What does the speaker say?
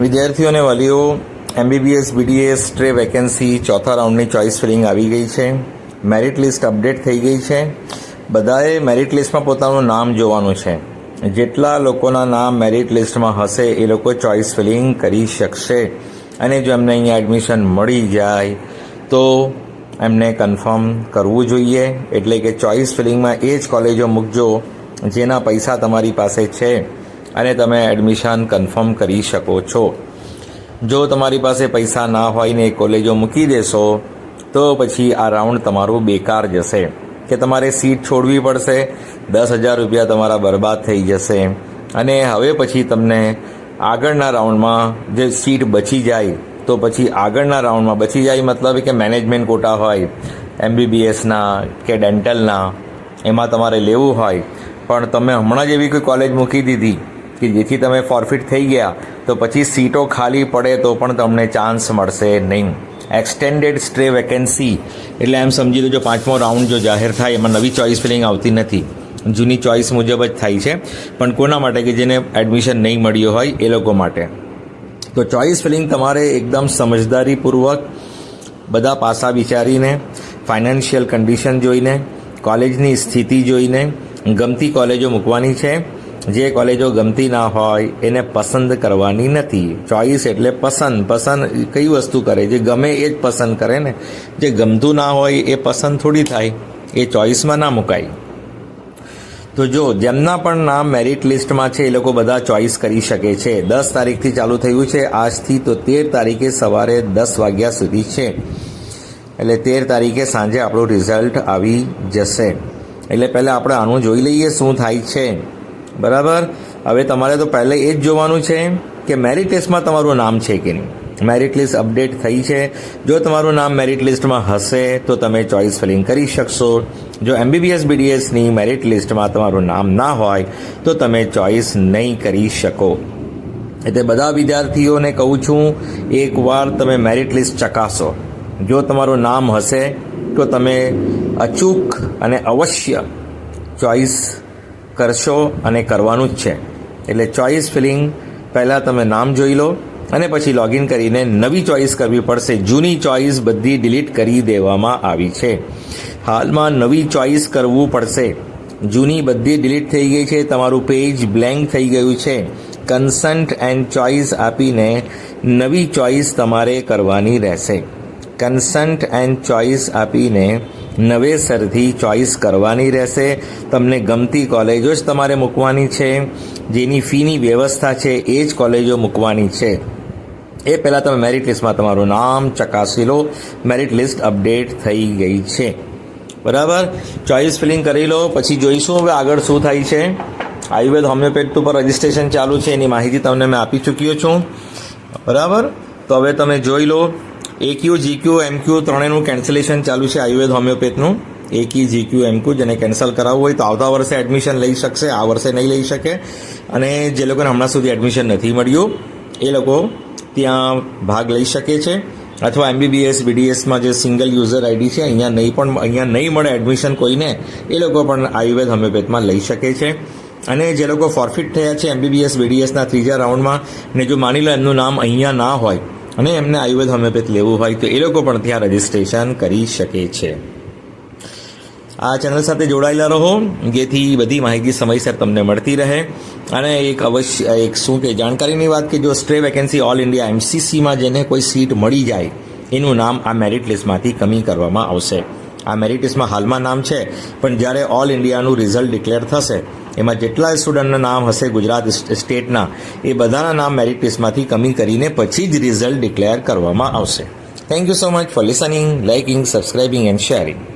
વિદ્યાર્થીઓ અને વાલીઓ એમબીબીએસ બીડીએસ ટ્રે વેકેન્સી ચોથા રાઉન્ડની ચોઇસ ફિલિંગ આવી ગઈ છે. મેરિટ લિસ્ટ અપડેટ થઈ ગઈ છે. બધાએ મેરિટ લિસ્ટમાં પોતાનું નામ જોવાનું છે. જેટલા લોકોના નામ મેરિટ લિસ્ટમાં હશે, એ લોકો ચોઇસ ફિલિંગ કરી શકશે. અને જો એમને અહીંયા એડમિશન મળી જાય, તો એમને કન્ફર્મ કરવું જોઈએ. એટલે કે ચોઇસ ફિલિંગમાં એ જ કોલેજો મૂકજો જેના પૈસા તમારી પાસે છે. અને તમે એડમિશન કન્ફર્મ કરી શકો છો. જો તમારી પાસે પૈસા ના હોય ને એ કોલેજો મૂકી દેશો, તો પછી આ રાઉન્ડ તમારું બેકાર જશે. કે તમારે સીટ છોડવી પડશે, દસ હજાર રૂપિયા તમારા બરબાદ થઈ જશે. અને હવે પછી તમને આગળના રાઉન્ડમાં જે સીટ બચી જાય, તો પછી આગળના રાઉન્ડમાં બચી જાય મતલબ કે મેનેજમેન્ટ કોટા હોય એમબીબીએસના કે ડેન્ટલના એમાં તમારે લેવું હોય. પણ તમે હમણાં જ એવી કોઈ કોલેજ મૂકી દીધી કે જેથી તમે ફોરફિટ થઈ ગયા, તો પછી સીટો ખાલી પડે તો પણ તમને ચાન્સ મળશે નહીં. એક્સટેન્ડેડ સ્ટ્રે વેકેન્સી એટલે એમ સમજી લો જો પાંચમો રાઉન્ડ જો જાહેર થાય, એમાં નવી ચોઇસ ફિલિંગ આવતી નથી. જૂની ચોઇસ મુજબ જ થાય છે. પણ કોના માટે? કે જેને એડમિશન નહીં મળ્યું હોય, એ લોકો માટે. તો ચોઇસ ફિલિંગ તમારે એકદમ સમજદારીપૂર્વક બધા પાસા વિચારીને ફાઇનાન્શિયલ કન્ડિશન જોઈને કોલેજની સ્થિતિ જોઈને, ગમતી કોલેજો મૂકવાની છે. જે કોલેજો ગમતી ના હોય, એને પસંદ કરવાની નથી. ચોઈસ એટલે પસંદ. પસંદ કઈ વસ્તુ કરે? જે ગમે એ જ પસંદ કરે ને. જે ગમતું ના હોય, એ પસંદ થોડી થાય. એ ચોઈસમાં ના મુકાય. તો જો, જેમના પણ નામ મેરિટ લિસ્ટમાં છે, એ લોકો બધા ચોઈસ કરી શકે છે. દસ તારીખથી ચાલુ થયું છે. આજથી તો તેર તારીખે સવારે દસ વાગ્યા સુધી છે. એટલે તેર તારીખે સાંજે આપણું રિઝલ્ટ આવી જશે. એટલે પહેલાં આપણે આનું જોઈ લઈએ શું થાય છે. બરાબર? હવે તમારે તો પહેલાં એ જ જોવાનું છે કે મેરિટ લિસ્ટમાં તમારું નામ છે કે નહીં. મેરિટ લિસ્ટ અપડેટ થઈ છે. જો તમારું નામ મેરિટ લિસ્ટમાં હશે, તો તમે ચોઇસ ફિલિંગ કરી શકશો. જો એમબીબીએસ બીડીએસની મેરિટ લિસ્ટમાં તમારું નામ ના હોય, તો તમે ચોઇસ નહીં કરી શકો. એટલે બધા વિદ્યાર્થીઓને કહું છું, એકવાર તમે મેરિટ લિસ્ટ ચકાસો. જો તમારું નામ હશે, તો તમે અચૂક અને અવશ્ય ચોઇસ કરશો અને કરવાનું જ છે. એટલે ચોઇસ ફિલિંગ પહેલાં તમે નામ જોઈ લો અને પછી લોગિન કરીને નવી ચોઇસ કરવી પડશે. જૂની ચોઇસ બધી ડિલીટ કરી દેવામાં આવી છે. હાલમાં નવી ચોઇસ કરવું પડશે. જૂની બધી ડિલીટ થઈ ગઈ છે. તમારું પેજ બ્લેન્ક થઈ ગયું છે. કન્સન્ટ એન્ડ ચોઇસ આપીને નવી ચોઇસ તમારે કરવાની રહેશે. કન્સન્ટ એન્ડ ચોઇસ આપીને નવેસરથી ચોઇસ કરવાની રહેશે. તમને ગમતી કોલેજો જ તમારે મૂકવાની છે. જેની ફીની વ્યવસ્થા છે એ જ કોલેજો મૂકવાની છે. એ પહેલાં તમે મેરિટ લિસ્ટમાં તમારું નામ ચકાસી લો. મેરિટ લિસ્ટ અપડેટ થઈ ગઈ છે. બરાબર? ચોઇસ ફિલિંગ કરી લો. પછી જોઈશું હવે આગળ શું થાય છે. આયુર્વેદ હોમિયોપેથ ઉપર રજિસ્ટ્રેશન ચાલુ છે. એની માહિતી તમને મેં આપી ચૂક્યો છું. બરાબર? તો હવે તમે જોઈ લો. એક્યુ જીક્યુ એમક્યુ ત્રણેયનું કેન્સલેશન ચાલુ છે આયુર્વેદ હોમિયોપેથનું. એકી જીક્યુ એમક્યુ જેને કેન્સલ કરાવવું હોય તો આવતા વર્ષે એડમિશન લઈ શકશે, આ વર્ષે નહીં લઈ શકે. અને જે લોકોને હમણાં સુધી એડમિશન નથી મળ્યું, એ લોકો ત્યાં ભાગ લઈ શકે છે. અથવા એમબીબીએસ બીડીએસમાં જે સિંગલ યુઝર આઈડી છે, અહીંયા નહીં પણ, અહીંયા નહીં મળે એડમિશન કોઈને, એ લોકો પણ આયુર્વેદ હોમિયોપેથમાં લઈ શકે છે. અને જે લોકો ફોરફિટ થયા છે એમબીબીએસ બીડીએસના ત્રીજા રાઉન્ડમાં ને જો માની લો એમનું નામ અહીંયા ના હોય અને એમને આયુર્વેદ હોમિયોપેથ લેવું હોય તો એ લોકો પણ ત્યાં રજિસ્ટ્રેશન કરી શકે છે. આ ચેનલ સાથે જોડાયેલા રહો. જેથી બધી માહિતી સમયસર તમને મળતી રહે. અને એક અવશ્ય, એક શું કે, જાણકારીની વાત કે જો સ્ટ્રે વેકેન્સી ઓલ ઇન્ડિયા એમસીસીમાં જેને કોઈ સીટ મળી જાય, એનું નામ આ મેરિટ લિસ્ટમાંથી કમી કરવામાં આવશે. આ મેરિટ લિસ્ટમાં હાલમાં નામ છે, પણ જ્યારે ઓલ ઇન્ડિયાનું રિઝલ્ટ ડિક્લેર થશે એમાં જેટલા સ્ટુડન્ટના નામ હશે ગુજરાત સ્ટેટના, એ બધાના નામ મેરિટ લિસ્ટમાંથી કમી કરીને પછી જ રિઝલ્ટ ડિક્લેર કરવામાં આવશે. Thank you so much for listening liking subscribing and sharing